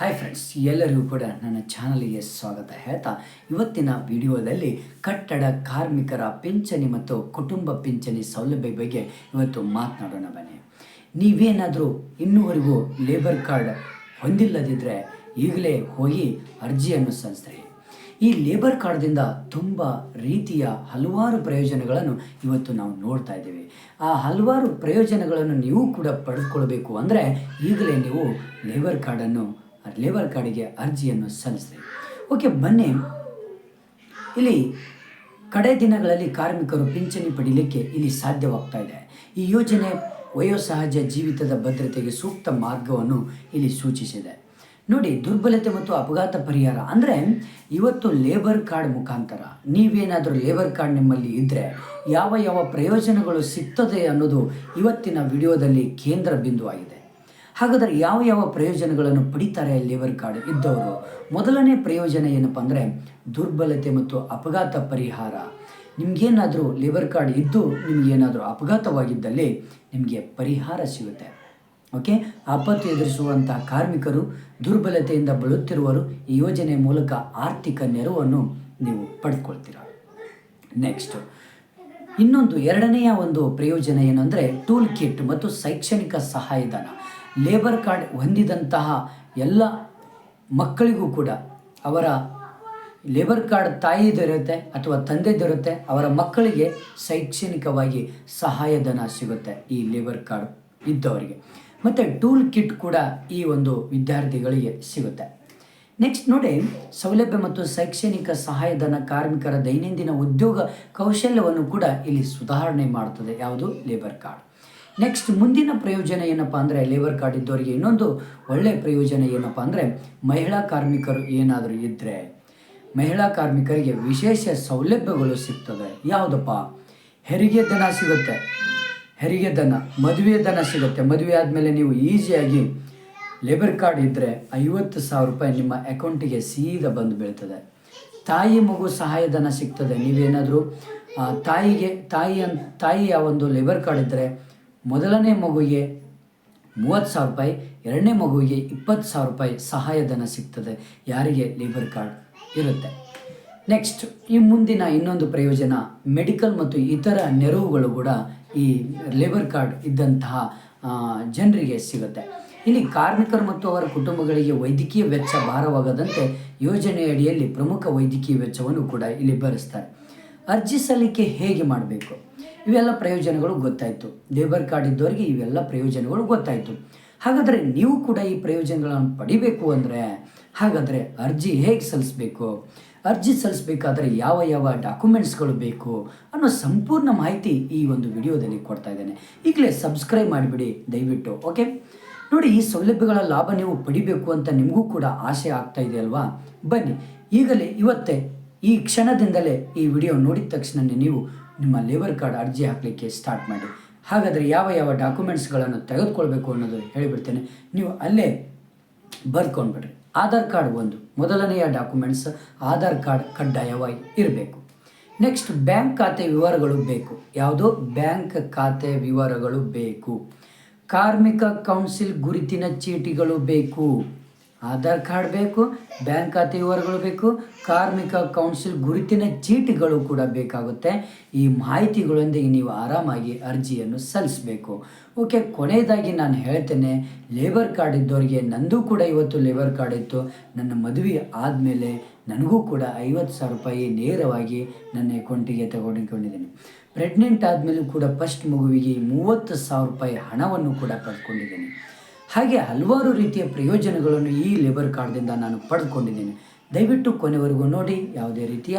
Hi friends ಎಲ್ಲರಿಗೂ ಕೂಡ ನನ್ನ ಚಾನಲಿಗೆ ಸ್ವಾಗತ. ಹೇಳ್ತಾ, ಇವತ್ತಿನ ವಿಡಿಯೋದಲ್ಲಿ ಕಟ್ಟಡ ಕಾರ್ಮಿಕರ ಪಿಂಚಣಿ ಮತ್ತು ಕುಟುಂಬ ಪಿಂಚಣಿ ಸೌಲಭ್ಯ ಬಗ್ಗೆ ಇವತ್ತು ಮಾತನಾಡೋಣ ಬನ್ನಿ. ನೀವೇನಾದರೂ ಇನ್ನೂವರೆಗೂ ಲೇಬರ್ ಕಾರ್ಡ್ ಹೊಂದಿಲ್ಲದಿದ್ದರೆ ಈಗಲೇ ಹೋಗಿ ಅರ್ಜಿಯನ್ನು ಸಲ್ಲಿಸ್ರಿ. ಈ ಲೇಬರ್ ಕಾರ್ಡ್ದಿಂದ ತುಂಬ ರೀತಿಯ ಹಲವಾರು ಪ್ರಯೋಜನಗಳನ್ನು ಇವತ್ತು ನಾವು ನೋಡ್ತಾ ಇದ್ದೀವಿ. ಆ ಹಲವಾರು ಪ್ರಯೋಜನಗಳನ್ನು ನೀವು ಕೂಡ ಪಡೆದುಕೊಳ್ಬೇಕು ಅಂದರೆ ಈಗಲೇ ನೀವು ಲೇಬರ್ ಕಾರ್ಡನ್ನು ಲೇಬರ್ ಕಾರ್ಡಿಗೆ ಅರ್ಜಿಯನ್ನು ಸಲ್ಲಿಸಿದೆ. ಓಕೆ ಬನ್ನಿ. ಇಲ್ಲಿ ಕಡೆ ದಿನಗಳಲ್ಲಿ ಕಾರ್ಮಿಕರು ಪಿಂಚಣಿ ಪಡೀಲಿಕ್ಕೆ ಇಲ್ಲಿ ಸಾಧ್ಯವಾಗ್ತಾ ಇದೆ. ಈ ಯೋಜನೆ ವಯೋಸಹಜ ಜೀವಿತದ ಭದ್ರತೆಗೆ ಸೂಕ್ತ ಮಾರ್ಗವನ್ನು ಇಲ್ಲಿ ಸೂಚಿಸಿದೆ. ನೋಡಿ, ದುರ್ಬಲತೆ ಮತ್ತು ಅಪಘಾತ ಪರಿಹಾರ ಅಂದರೆ ಇವತ್ತು ಲೇಬರ್ ಕಾರ್ಡ್ ಮುಖಾಂತರ, ನೀವೇನಾದರೂ ಲೇಬರ್ ಕಾರ್ಡ್ ನಿಮ್ಮಲ್ಲಿ ಇದ್ದರೆ ಯಾವ ಯಾವ ಪ್ರಯೋಜನಗಳು ಸಿಗ್ತದೆ ಅನ್ನೋದು ಇವತ್ತಿನ ವಿಡಿಯೋದಲ್ಲಿ ಕೇಂದ್ರ ಬಿಂದುವಾಗಿದೆ. ಹಾಗಾದರೆ ಯಾವ ಯಾವ ಪ್ರಯೋಜನಗಳನ್ನು ಪಡಿತಾರೆ ಲಿವರ್ ಕಾರ್ಡ್ ಇದ್ದವರು? ಮೊದಲನೇ ಪ್ರಯೋಜನ ಏನಪ್ಪ ಅಂದರೆ ದುರ್ಬಲತೆ ಮತ್ತು ಅಪಘಾತ ಪರಿಹಾರ. ನಿಮಗೇನಾದರೂ ಲಿವರ್ ಕಾರ್ಡ್ ಇದ್ದು ನಿಮಗೇನಾದರೂ ಅಪಘಾತವಾಗಿದ್ದಲ್ಲಿ ನಿಮಗೆ ಪರಿಹಾರ ಸಿಗುತ್ತೆ. ಓಕೆ? ಆಪತ್ತು ಎದುರಿಸುವಂತಹ ಕಾರ್ಮಿಕರು, ದುರ್ಬಲತೆಯಿಂದ ಬಳುತ್ತಿರುವರು ಈ ಯೋಜನೆ ಮೂಲಕ ಆರ್ಥಿಕ ನೆರವನ್ನು ನೀವು ಪಡ್ಕೊಳ್ತೀರ ನೆಕ್ಸ್ಟ್ ಇನ್ನೊಂದು ಎರಡನೆಯ ಒಂದು ಪ್ರಯೋಜನ ಏನಂದರೆ ಟೂಲ್ ಕಿಟ್ ಮತ್ತು ಶೈಕ್ಷಣಿಕ ಸಹಾಯಧನ. ಲೇಬರ್ ಕಾರ್ಡ್ ಹೊಂದಿದಂತಹ ಎಲ್ಲ ಮಕ್ಕಳಿಗೂ ಕೂಡ ಅವರ ಲೇಬರ್ ಕಾರ್ಡ್ ತಾಯಿ ದೊರೆಯುತ್ತೆ ಅಥವಾ ತಂದೆ ದೊರೆಯುತ್ತೆ, ಅವರ ಮಕ್ಕಳಿಗೆ ಶೈಕ್ಷಣಿಕವಾಗಿ ಸಹಾಯಧನ ಸಿಗುತ್ತೆ ಈ ಲೇಬರ್ ಕಾರ್ಡ್ ಇದ್ದವರಿಗೆ. ಮತ್ತು ಟೂಲ್ ಕಿಟ್ ಕೂಡ ಈ ಒಂದು ವಿದ್ಯಾರ್ಥಿಗಳಿಗೆ ಸಿಗುತ್ತೆ. ನೆಕ್ಸ್ಟ್ ನೋಡಿ, ಸೌಲಭ್ಯ ಮತ್ತು ಶೈಕ್ಷಣಿಕ ಸಹಾಯಧನ ಕಾರ್ಮಿಕರ ದೈನಂದಿನ ಉದ್ಯೋಗ ಕೌಶಲ್ಯವನ್ನು ಕೂಡ ಇಲ್ಲಿ ಸುಧಾರಣೆ ಮಾಡುತ್ತದೆ ಯಾವುದು? Labour card. ನೆಕ್ಸ್ಟ್ ಮುಂದಿನ ಪ್ರಯೋಜನ ಏನಪ್ಪ ಅಂದರೆ ಲೇಬರ್ ಕಾರ್ಡ್ ಇದ್ದವರಿಗೆ ಇನ್ನೊಂದು ಒಳ್ಳೆಯ ಪ್ರಯೋಜನ ಏನಪ್ಪ ಅಂದರೆ ಮಹಿಳಾ ಕಾರ್ಮಿಕರು ಏನಾದರೂ ಇದ್ದರೆ ಮಹಿಳಾ ಕಾರ್ಮಿಕರಿಗೆ ವಿಶೇಷ ಸೌಲಭ್ಯಗಳು ಸಿಗ್ತದೆ ಯಾವುದಪ್ಪ? ಹೆರಿಗೆ ದನ ಸಿಗುತ್ತೆ. ಹೆರಿಗೆ ದನ ಮದುವೆ ದನ ಸಿಗುತ್ತೆ. ಮದುವೆ ಆದಮೇಲೆ ನೀವು ಈಸಿಯಾಗಿ ಲೇಬರ್ ಕಾರ್ಡ್ ಇದ್ದರೆ ಐವತ್ತು ಸಾವಿರ ರೂಪಾಯಿ ನಿಮ್ಮ ಅಕೌಂಟಿಗೆ ಸೀದಾ ಬಂದು ಬೀಳ್ತದೆ. ತಾಯಿ ಮಗು ಸಹಾಯಧನ ಸಿಗ್ತದೆ. ನೀವೇನಾದರೂ ತಾಯಿಗೆ ತಾಯಿ ಅನ್ ತಾಯಿಯ ಒಂದು ಲೇಬರ್ ಕಾರ್ಡ್ ಇದ್ದರೆ ಮೊದಲನೇ ಮಗುವಿಗೆ ಮೂವತ್ತು ಸಾವಿರ ರೂಪಾಯಿ, ಎರಡನೇ ಮಗುವಿಗೆ ಇಪ್ಪತ್ತು ಸಾವಿರ ರೂಪಾಯಿ ಸಹಾಯಧನ ಸಿಗ್ತದೆ. ಯಾರಿಗೆ? ಲೇಬರ್ ಕಾರ್ಡ್ ಇರುತ್ತೆ. ನೆಕ್ಸ್ಟ್ ಈ ಮುಂದಿನ ಇನ್ನೊಂದು ಪ್ರಯೋಜನ ಮೆಡಿಕಲ್ ಮತ್ತು ಇತರ ನೆರವುಗಳು ಕೂಡ ಈ ಲೇಬರ್ ಕಾರ್ಡ್ ಇದ್ದಂತಹ ಜನರಿಗೆ ಸಿಗುತ್ತೆ. ಇಲ್ಲಿ ಕಾರ್ಮಿಕರು ಮತ್ತು ಅವರ ಕುಟುಂಬಗಳಿಗೆ ವೈದ್ಯಕೀಯ ವೆಚ್ಚ ಭಾರವಾಗದಂತೆ ಯೋಜನೆಯಡಿಯಲ್ಲಿ ಪ್ರಮುಖ ವೈದ್ಯಕೀಯ ವೆಚ್ಚವನ್ನು ಕೂಡ ಇಲ್ಲಿ ಭರಿಸ್ತಾರೆ. ಅರ್ಜಿ ಸಲ್ಲಿಕೆ ಹೇಗೆ ಮಾಡಬೇಕು? ಇವೆಲ್ಲ ಪ್ರಯೋಜನಗಳು ಗೊತ್ತಾಯಿತು. ಲೇಬರ್ ಕಾರ್ಡ್ ಇದ್ದವರಿಗೆ ಇವೆಲ್ಲ ಪ್ರಯೋಜನಗಳು ಗೊತ್ತಾಯಿತು. ಹಾಗಾದರೆ ನೀವು ಕೂಡ ಈ ಪ್ರಯೋಜನಗಳನ್ನು ಪಡಿಬೇಕು ಅಂದರೆ, ಹಾಗಾದರೆ ಅರ್ಜಿ ಹೇಗೆ ಸಲ್ಲಿಸಬೇಕು? ಅರ್ಜಿ ಸಲ್ಲಿಸಬೇಕಾದ್ರೆ ಯಾವ ಯಾವ ಡಾಕ್ಯುಮೆಂಟ್ಸ್ಗಳು ಬೇಕು ಅನ್ನೋ ಸಂಪೂರ್ಣ ಮಾಹಿತಿ ಈ ಒಂದು ವಿಡಿಯೋದಲ್ಲಿ ಕೊಡ್ತಾ ಇದ್ದೇನೆ. ಈಗಲೇ ಸಬ್ಸ್ಕ್ರೈಬ್ ಮಾಡಿಬಿಡಿ ದಯವಿಟ್ಟು, ಓಕೆ? ನೋಡಿ, ಈ ಸೌಲಭ್ಯಗಳ ಲಾಭ ನೀವು ಪಡಿಬೇಕು ಅಂತ ನಿಮಗೂ ಕೂಡ ಆಸೆ ಆಗ್ತಾ ಇದೆ ಅಲ್ವಾ? ಬನ್ನಿ, ಈಗಲೇ ಇವತ್ತೇ ಈ ಕ್ಷಣದಿಂದಲೇ ಈ ವಿಡಿಯೋ ನೋಡಿದ ತಕ್ಷಣ ನೀವು ನಿಮ್ಮ ಲೇಬರ್ ಕಾರ್ಡ್ ಅರ್ಜಿ ಹಾಕಲಿಕ್ಕೆ ಸ್ಟಾರ್ಟ್ ಮಾಡಿ. ಹಾಗಾದರೆ ಯಾವ ಯಾವ ಡಾಕ್ಯುಮೆಂಟ್ಸ್ಗಳನ್ನು ತೆಗೆದುಕೊಳ್ಬೇಕು ಅನ್ನೋದು ಹೇಳಿಬಿಡ್ತೇನೆ. ನೀವು ಅಲ್ಲೇ ಬರ್ಕೊಂಡ್ಬಿಡ್ರಿ. ಆಧಾರ್ ಕಾರ್ಡ್ ಒಂದು. ಮೊದಲನೆಯ ಡಾಕ್ಯುಮೆಂಟ್ಸ್ ಆಧಾರ್ ಕಾರ್ಡ್ ಕಡ್ಡಾಯವಾಗಿ ಇರಬೇಕು. ನೆಕ್ಸ್ಟ್ ಬ್ಯಾಂಕ್ ಖಾತೆ ವಿವರಗಳು ಬೇಕು. ಯಾವುದೋ? ಬ್ಯಾಂಕ್ ಖಾತೆ ವಿವರಗಳು ಬೇಕು. ಕಾರ್ಮಿಕ ಕೌನ್ಸಿಲ್ ಗುರುತಿನ ಚೀಟಿಗಳು ಬೇಕು. ಆಧಾರ್ ಕಾರ್ಡ್ ಬೇಕು, ಬ್ಯಾಂಕ್ ಖಾತೆ ವಿವರಗಳು ಬೇಕು, ಕಾರ್ಮಿಕ ಕೌನ್ಸಿಲ್ ಗುರುತಿನ ಚೀಟಿಗಳು ಕೂಡ ಬೇಕಾಗುತ್ತೆ. ಈ ಮಾಹಿತಿಗಳೊಂದಿಗೆ ನೀವು ಆರಾಮಾಗಿ ಅರ್ಜಿಯನ್ನು ಸಲ್ಲಿಸಬೇಕು. ಓಕೆ, ಕೊನೆಯದಾಗಿ ನಾನು ಹೇಳ್ತೇನೆ, ಲೇಬರ್ ಕಾರ್ಡ್ ಇದ್ದವರಿಗೆ ನಂದು ಕೂಡ ಇವತ್ತು ಲೇಬರ್ ಕಾರ್ಡ್ ಇತ್ತು. ನನ್ನ ಮದುವೆ ಆದಮೇಲೆ ನನಗೂ ಕೂಡ ಐವತ್ತು ಸಾವಿರ ರೂಪಾಯಿ ನೇರವಾಗಿ ನನ್ನ ಅಕೌಂಟಿಗೆ ತಗೊಂಡಿಕೊಂಡಿದ್ದೀನಿ. ಪ್ರೆಗ್ನೆಂಟ್ ಆದಮೇಲೂ ಕೂಡ ಫಸ್ಟ್ ಮಗುವಿಗೆ ಮೂವತ್ತು ಸಾವಿರ ರೂಪಾಯಿ ಹಣವನ್ನು ಕೂಡ ಪಡ್ಕೊಂಡಿದ್ದೀನಿ. ಹಾಗೆ ಹಲವಾರು ರೀತಿಯ ಪ್ರಯೋಜನಗಳನ್ನು ಈ ಲೇಬರ್ ಕಾರ್ಡ್ದಿಂದ ನಾನು ಪಡೆದುಕೊಂಡಿದ್ದೇನೆ. ದಯವಿಟ್ಟು ಕೊನೆವರೆಗೂ ನೋಡಿ ಯಾವುದೇ ರೀತಿಯ